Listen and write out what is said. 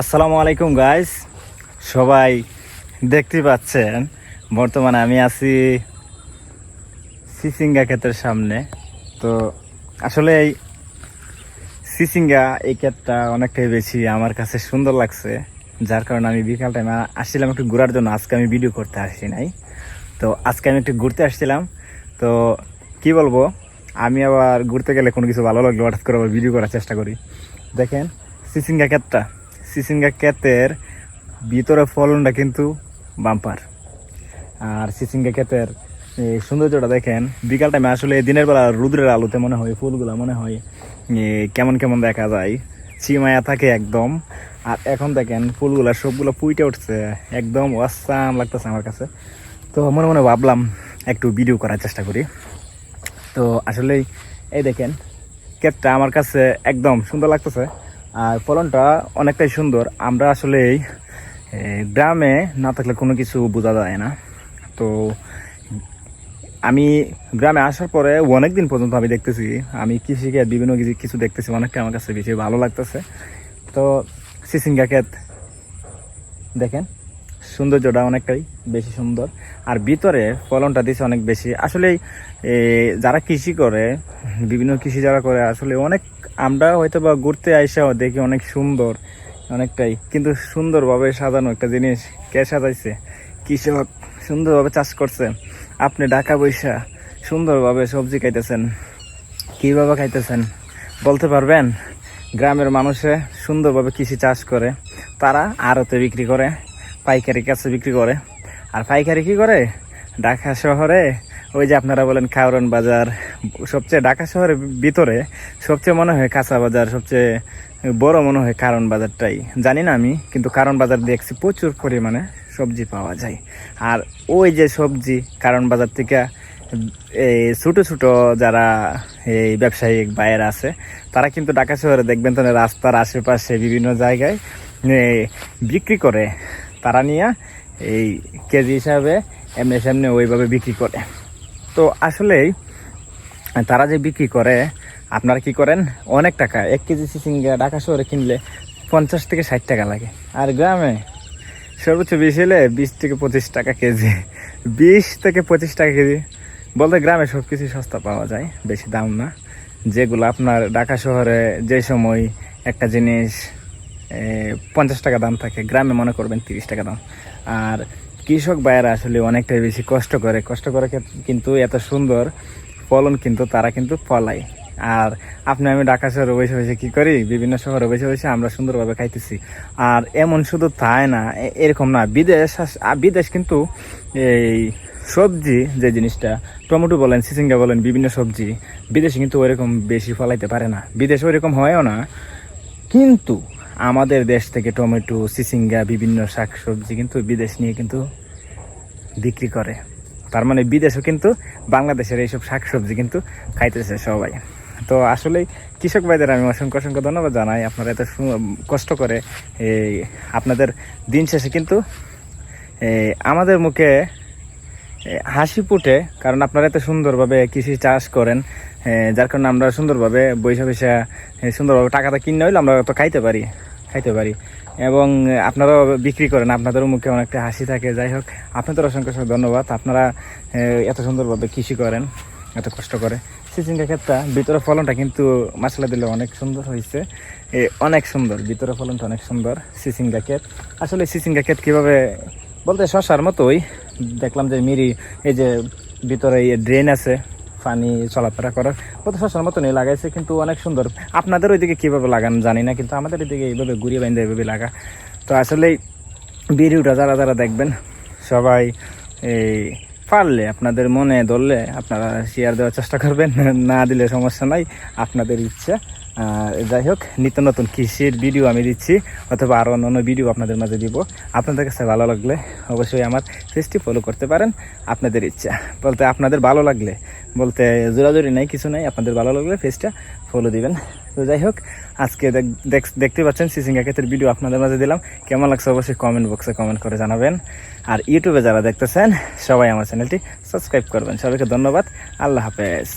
আসসালামু আলাইকুম গাইস সবাই দেখতে পাচ্ছেন? বর্তমানে আমি আছি সিসিঙ্গা ক্ষেতের সামনে। তো আসলে এই সিসিঙ্গা, এই ক্ষেতটা অনেকটাই বেশি আমার কাছে সুন্দর লাগছে। যার কারণে আমি বিকাল টাইমে আসছিলাম একটু ঘোরার জন্য। আজকে আমি ভিডিও করতে আসি নাই। তো আজকে আমি একটু ঘুরতে আসছিলাম। তো কি বলব, আমি আবার ঘুরতে গেলে কোনো কিছু ভালো লাগল হঠাৎ করে আবার ভিডিও করার চেষ্টা করি। দেখেন, সিসিঙ্গা ক্ষেতটা। সিসিঙ্গা ক্ষেতের ভিতরে ফলনটা কিন্তু বাম্পার আর সিসিঙ্গা ক্ষেতের এই সৌন্দর্যটা দেখেন, বিকাল টাইমে আসলে দিনের বেলা রুদ্রের আলোতে মনে হয়, ফুলগুলা মনে হয় কেমন কেমন দেখা যায়। চিমায়া থাকে একদম। আর এখন দেখেন, ফুলগুলা সবগুলো পুইটে উঠছে। একদম অসাম লাগতেছে আমার কাছে। তো মনে মনে ভাবলাম, একটু ভিডিও করার চেষ্টা করি। তো আসলে এই দেখেন, ক্ষেতটা আমার কাছে একদম সুন্দর লাগতেছে। আর ফলনটা অনেকটাই সুন্দর। আমরা আসলে গ্রামে না থাকলে কোনো কিছু বোঝা যায় না। তো আমি গ্রামে আসার পরে অনেক দিন পর্যন্ত আমি দেখতেছি, আমি কৃষিকে বিভিন্ন কিছু- দেখতেছি, অনেকটা আমার কাছে বেশি ভালো লাগতেছে। তো সিসিঙ্গা ক্ষেত দেখেন, সৌন্দর্যটা অনেকটাই বেশি সুন্দর। আর ভিতরে ফলনটা দিছে অনেক বেশি। আসলে যারা কৃষি করে, বিভিন্ন কৃষি যারা করে, আসলে অনেক আমরা হয়তো বা ঘুরতে আইসাও দেখি অনেক সুন্দর, অনেকটাই। কিন্তু সুন্দরভাবে সাজানো একটা জিনিস, কে সাজাইছে? কৃষক সুন্দরভাবে চাষ করছে। আপনি ঢাকা বৈশা সুন্দরভাবে সবজি খাইতেছেন। কীভাবে খাইতেছেন? বলতে পারবেন? গ্রামের মানুষে সুন্দরভাবে কৃষি চাষ করে। তারা আড়তে বিক্রি করে পাইকারি কাছে বিক্রি করে। আর পাইকারি কি করে? ঢাকা শহরে, ওই যে আপনারা বলেন খাওরন বাজার, সবচেয়ে ঢাকা শহরের ভিতরে সবচেয়ে মনে হয় কাঁচা বাজার, সবচেয়ে বড় মনে হয় কারণ বাজারটাই। জানি না আমি, কিন্তু কারণ বাজার দেখছি প্রচুর পরিমাণে সবজি পাওয়া যায়। আর ওই যে সবজি কারণ বাজার থেকে এই ছোট ছোট যারা এই ব্যবসায়িক বাইরে আছে, তারা কিন্তু ঢাকা শহরে দেখবেন তো রাস্তার আশেপাশে বিভিন্ন জায়গায় বিক্রি করে। তারা নিয়ে এই কেজি হিসাবে এমনি সামনে ওইভাবে বিক্রি করে। তো আসলেই, তারা যে বিক্রি করে, আপনারা কি করেন? অনেক টাকা। এক কেজি সিসিঙ্গা ঢাকা শহরে কিনলে পঞ্চাশ থেকে ষাট টাকা লাগে। আর গ্রামে সর্বোচ্চ বেশি হলে বিশ থেকে পঁচিশ টাকা কেজি। বিশ থেকে পঁচিশ টাকা কেজি বলতে গ্রামে সব কিছু সস্তা পাওয়া যায়, বেশি দাম না। যেগুলো আপনার ঢাকা শহরে যে সময় একটা জিনিস পঞ্চাশ টাকা দাম থাকে, গ্রামে মনে করবেন তিরিশ টাকা দাম। আর কৃষক ভাইয়েরা আসলে অনেকটাই বেশি কষ্ট করে। কষ্ট করে কিন্তু এত সুন্দর ফলন কিন্তু তারা কিন্তু ফলায়। আর আপনি আমি ঢাকা শহরে বসে বসে কী করি? বিভিন্ন শহরে বসে বসে আমরা সুন্দরভাবে খাইতেছি। আর এমন শুধু তাই না এরকম না, বিদেশ বিদেশ কিন্তু এই সবজি যে জিনিসটা, টমেটো বলেন, সিসিঙ্গা বলেন, বিভিন্ন সবজি, বিদেশে কিন্তু ওইরকম বেশি ফলাইতে পারে না। বিদেশে ওইরকম হয়ও না। কিন্তু আমাদের দেশ থেকে টমেটো, সিসিঙ্গা, বিভিন্ন শাকসবজি কিন্তু বিদেশ নিয়ে কিন্তু বিক্রি করে। তার মানে বিদেশেও কিন্তু বাংলাদেশের এইসব শাকসবজি কিন্তু খাইতেছে সবাই। তো আসলে কৃষক ভাইদের আমি অসংখ্য অসংখ্য ধন্যবাদ জানাই। আপনারা এত কষ্ট করে এই আপনাদের দিন শেষে কিন্তু আমাদের মুখে হাসি ফুটে, কারণ আপনারা এত সুন্দরভাবে কৃষি চাষ করেন। যার কারণে আমরা সুন্দরভাবে বৈশা বৈশা সুন্দরভাবে টাকাটা কিনে হইলে আমরা তো খাইতে পারি। খাইতে পারি। এবং আপনারাও বিক্রি করেন, আপনাদেরও মুখে অনেকটা হাসি থাকে। যাই হোক, আপনাদের অসংখ্য ধন্যবাদ। আপনারা এত সুন্দরভাবে কৃষি করেন, এত কষ্ট করে। সিচিঙ্গা ক্ষেতটা, ভিতরে ফলনটা কিন্তু মশলা দিলে অনেক সুন্দর হয়েছে অনেক সুন্দর, ভিতরে ফলনটা অনেক সুন্দর, সিচিঙ্গা ক্ষেত। আসলে সিচিঙ্গা ক্ষেত কীভাবে, বলতে শশার মতোই। দেখলাম যে মিরি, এই যে ভিতরে ড্রেন আছে পানি চলাফেরা করার কত শশার মতনই লাগাইছে, কিন্তু অনেক সুন্দর। আপনাদের ওইদিকে কীভাবে লাগান জানি না, কিন্তু আমাদের এদিকে এইভাবে ঘুরিয়ে বাইন্দে এইভাবে লাগা। তো আসলে ভিডিওটা যারা যারা দেখবেন, সবাই এই পারলে, আপনাদের মনে ধরলে আপনারা শেয়ার দেওয়ার চেষ্টা করবেন, না দিলে সমস্যা নাই, আপনাদের ইচ্ছা। যাই হোক, নিত্য নতুন কৃষির ভিডিও আমি দিচ্ছি, অথবা আরও অন্য ভিডিও আপনাদের মাঝে দিব। আপনাদের কাছে ভালো লাগলে অবশ্যই আমার পেজটি ফলো করতে পারেন, আপনাদের ইচ্ছা। বলতে আপনাদের ভালো লাগলে বলতে জোরাজোরি নাই, কিছু নাই, আপনাদের ভালো লাগলে ফেসটা ফলো দিবেন। তো যাই হোক, আজকে দেখ- দেখ- দেখতে পাচ্ছেন সিসিঙ্গা ক্ষেতের ভিডিও আপনাদের মাঝে দিলাম। কেমন লাগছে অবশ্যই কমেন্ট বক্সে কমেন্ট করে জানাবেন। আর ইউটিউবে যারা দেখতেছেন, সবাই আমার চ্যানেলটি সাবস্ক্রাইব করবেন। সবাইকে ধন্যবাদ। আল্লাহ হাফেজ।